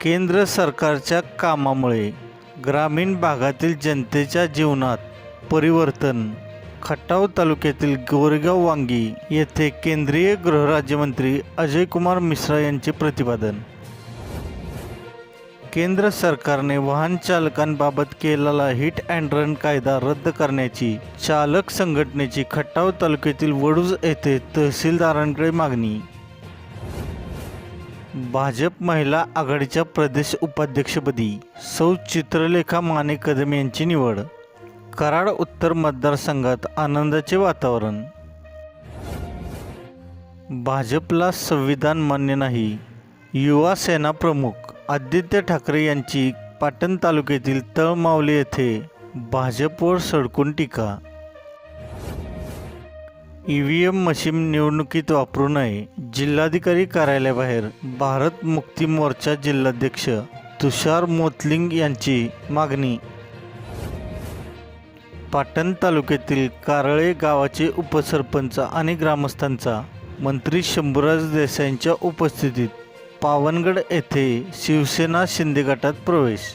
केंद्र सरकारच्या कामामुळे ग्रामीण भागातील जनतेच्या जीवनात परिवर्तन. खटाव तालुक्यातील गोरेगाव वांगी येथे केंद्रीय गृहराज्यमंत्री अजय कुमार मिश्रा यांचे प्रतिपादन. केंद्र सरकारने वाहन चालकांबाबत केलेला हिट अँड रन कायदा रद्द करण्याची चालक संघटनेची खटाव तालुक्यातील वडूज येथे तहसीलदारांकडे मागणी. भाजप महिला आघाडीच्या प्रदेश उपाध्यक्षपदी सौ चित्रलेखा माने कदम यांची निवड. कराड उत्तर मतदारसंघात आनंदाचे वातावरण. भाजपला संविधान मान्य नाही. युवा सेना प्रमुख आदित्य ठाकरे यांची पाटण तालुक्यातील तळमावली येथे भाजपवर सडकून टीका. ई व्ही एम मशीन निवडणुकीत वापरू नये जिल्हाधिकारी कार्यालयाबाहेर भारत मुक्ती मोर्चा जिल्हाध्यक्ष तुषार मोतलिंग यांची मागणी. पाटण तालुक्यातील कारळे गावाचे उपसरपंच आणि ग्रामस्थांचा मंत्री शंभूराज देसाईंच्या उपस्थितीत पावनगड येथे शिवसेना शिंदे गटात प्रवेश.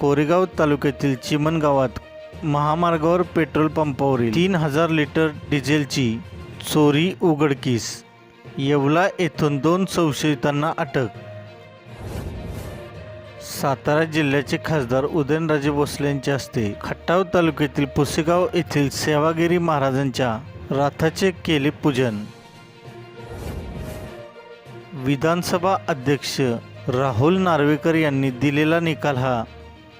कोरेगाव तालुक्यातील चिमण गावात महामार्गावर पेट्रोल पंपावरील तीन हजार लिटर डिझेलची चोरी उघडकीस येवला येथून दोन संशयितांना अटक. सातारा जिल्ह्याचे खासदार उदयनराजे भोसले यांच्या हस्ते खट्टाव तालुक्यातील पुसेगाव येथील सेवागिरी महाराजांच्या रथाचे केले पूजन. विधानसभा अध्यक्ष राहुल नार्वेकर यांनी दिलेला निकाल हा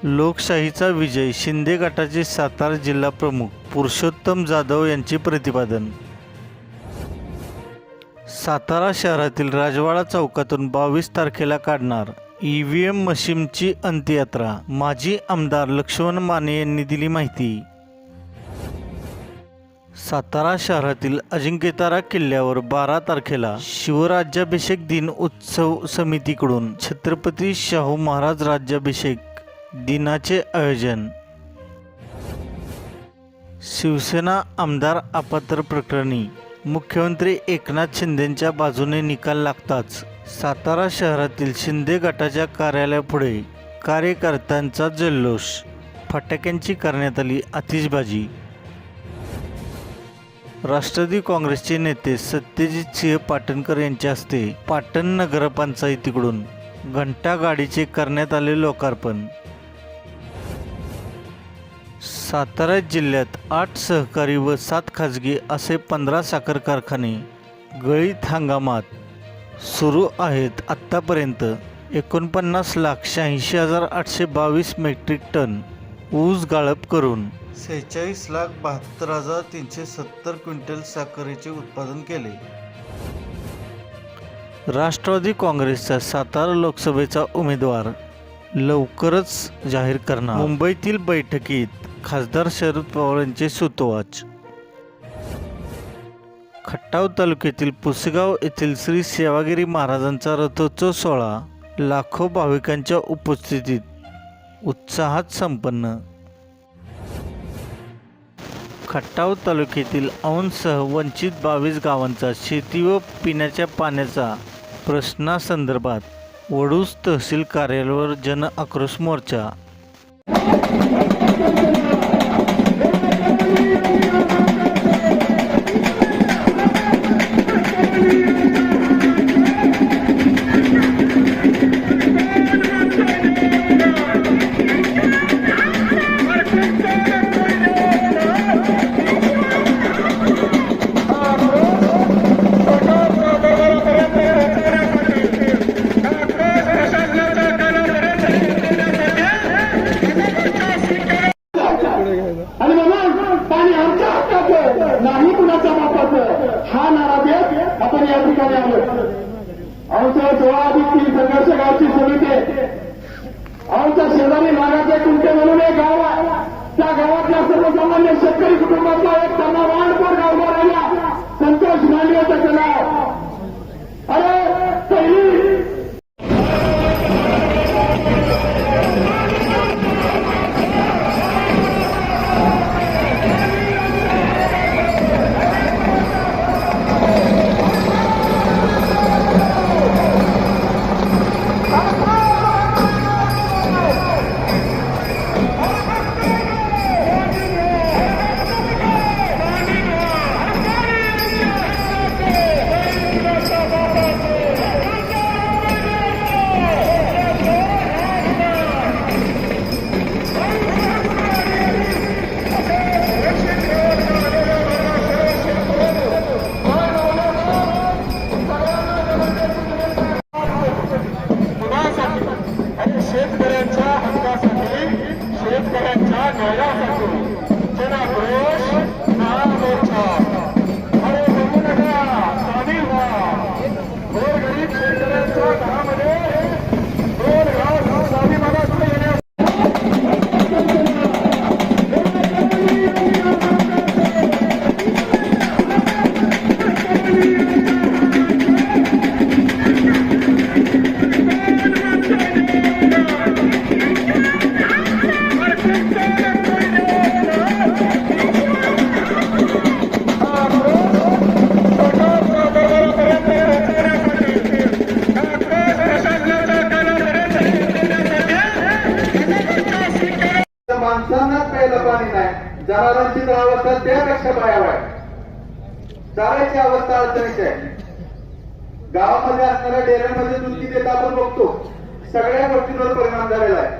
लोकशाहीचा विजय शिंदे गटाचे सातारा जिल्हा प्रमुख पुरुषोत्तम जाधव यांचे प्रतिपादन. सातारा शहरातील राजवाडा चौकातून बावीस तारखेला काढणार ई व्ही एम मशीनची अंत्ययात्रा माजी आमदार लक्ष्मण माने यांनी दिली माहिती. सातारा शहरातील अजिंक्यतारा किल्ल्यावर बारा तारखेला शिवराज्याभिषेक दिन उत्सव समितीकडून छत्रपती शाहू महाराज राज्याभिषेक दिनाचे आयोजन. शिवसेना आमदार अपात्र प्रकरणी मुख्यमंत्री एकनाथ शिंदेंच्या बाजूने निकाल लागताच सातारा शहरातील शिंदे गटाच्या कार्यालयापुढे कार्यकर्त्यांचा जल्लोष. फटाक्यांची करण्यात आली आतिषबाजी. राष्ट्रवादी काँग्रेसचे नेते सत्यजित सिंह पाटणकर यांच्या हस्ते पाटण नगरपंचायतीकडून घंटा गाडीचे करण्यात आले लोकार्पण. सातारा जिल्ह्यात आठ सहकारी व सात खाजगी असे पंधरा साखर कारखाने गळीत हंगामात सुरू आहेत. आत्तापर्यंत एकोणपन्नास लाख शहाऐंशी हजार आठशे बावीस मेट्रिक टन ऊस गाळप करून सेहेचाळीस लाख बहात्तर हजार तीनशे सत्तर क्विंटल साखरेचे उत्पादन केले. राष्ट्रवादी काँग्रेसचा सातारा लोकसभेचा उमेदवार लवकरच जाहीर करणार. मुंबईतील बैठकीत खासदार शरद पवार यांचे सुतोवाच. खटाव तालुक्यातील पुसेगाव येथील श्री सेवागिरी महाराजांचा रथोत्सव सोहळा लाखो भाविकांच्या उपस्थितीत उत्साहात संपन्न. खट्टाव तालुक्यातील औंधसह वंचित बावीस गावांचा शेती व पिण्याच्या पाण्याचा प्रश्नासंदर्भात वडूज तहसील कार्यालयावर जन आक्रोश मोर्चा आणि म्हणून पाणी आमच्या हक्काचं नाही कुणाच्या बापाचं हा नारा देत आपण या ठिकाणी आलो आमच्या सोळा अधिक संघर्ष गावची समिती. आहे. आमच्या शेजारी नागाचे कुंटे म्हणून एक गाव आहे. त्या गावातल्या सर्वसामान्य शेतकरी कुटुंबातला एक तणाव आहे. अवस्था त्यापेक्षा भयावह आहे चारायची अवस्था अडचणीची आहे. गावामध्ये असणाऱ्या डेऱ्यांमध्ये दुधी देता आपण बघतो. सगळ्या गोष्टींवर परिणाम झालेला आहे.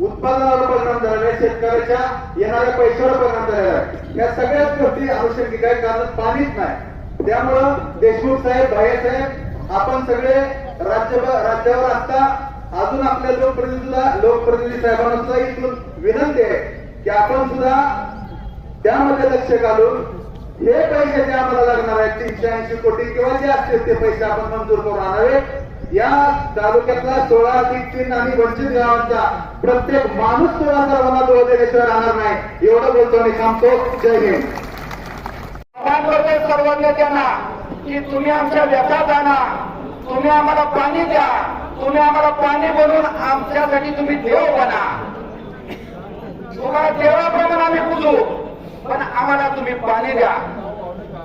उत्पादनावर परिणाम झालेला आहे. शेतकऱ्याच्या येणाऱ्या पैशावर परिणाम झालेला आहे. या सगळ्याच गोष्टी आवश्यक आहे कारण पाणीच नाही. त्यामुळं देशमुख साहेब भाई साहेब आपण सगळे राज्य राज्यावर असता अजून आपल्या लोकप्रतिनिधीला लोकप्रतिनिधी साहेबांना सुद्धा इथून विनंती आहे की आपण सुद्धा त्यामध्ये लक्ष घालून हे पैसे जे आम्हाला लागणार आहेत तीनशे ऐंशी कोटी किंवा जे असतील ते पैसे आपण मंजूर करून आणावे या तालुक्यातला सोळा अधिक तीन आणि वंचित गावांचा प्रत्येक माणूस सोळा सर्वांना जोड देण्याशिवाय राहणार नाही. एवढं बोलतो आणि थांबतो. जय हिंद. आव्हान करतोय सर्व नेत्यांना की तुम्ही आमच्या व्यथात आणा तुम्ही आम्हाला पाणी द्या. तुम्ही आम्हाला पाणी बनवून आमच्यासाठी तुम्ही देव बना. तुम्हाला देवाप्रमाणे आम्ही पूजू. पण आम्हाला तुम्ही पाणी द्या.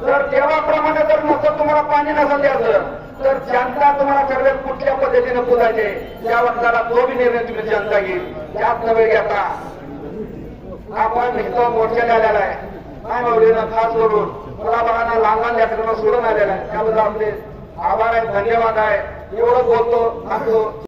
जर देवाप्रमाणे जर नसतं तुम्हाला पाणी नसेल द्यायचं तर जनता तुम्हाला सगळे कुठल्या पद्धतीने पुजायचे त्या वक्ताला तो बी निर्णय तुम्ही जनता घेईल. त्यात नव्हे घेता. आपण इथं मोर्चाला आलेला आहे. काय माऊलीनं खास करून मुलाबाळांना लहान लहान लेकरांना सोडून आलेला आहे. त्याबद्दल आपले आभार आहे धन्यवाद आहे. एवढं बोलतो थांबतो.